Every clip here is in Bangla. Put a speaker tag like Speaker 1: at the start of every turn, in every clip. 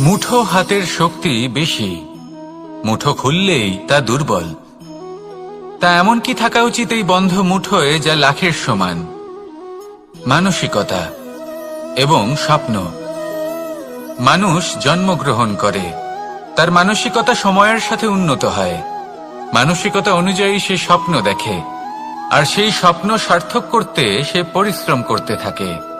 Speaker 1: মুঠো হাতের শক্তি বেশি। মুঠো খুললেই তা দুর্বল। তা এমন কি থাকা উচিত এই বন্ধ মুঠোয় যা লাখের সমান? মানসিকতা এবং স্বপ্ন। মানুষ জন্মগ্রহণ করে। তার মানসিকতা সময়ের সাথে উন্নত হয়। মানসিকতা অনুযায়ী সে স্বপ্ন দেখে। আর সেই স্বপ্ন সার্থক করতে সে পরিশ্রম করতে থাকে।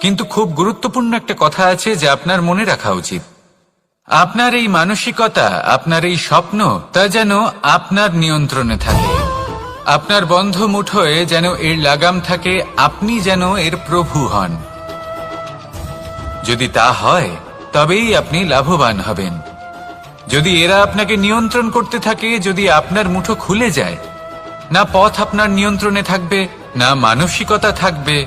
Speaker 1: কিন্তু খুব গুরুত্বপূর্ণ একটা কথা আছে যা আপনার মনে রাখা উচিত। আপনার এই মানসিকতা, আপনার এই স্বপ্ন, তা যেন আপনার নিয়ন্ত্রণে থাকে। আপনার বন্ধ মুঠোয় যেন এর লাগাম থাকে, আপনি যেন এর প্রভু হন। যদি তা হয়, তবেই আপনি লাভবান হবেন। যদি এরা আপনাকে নিয়ন্ত্রণ করতে থাকে, যদি আপনার মুঠো খুলে যায়, না পথ আপনার নিয়ন্ত্রণে থাকবে, না মানসিকতা থাকবে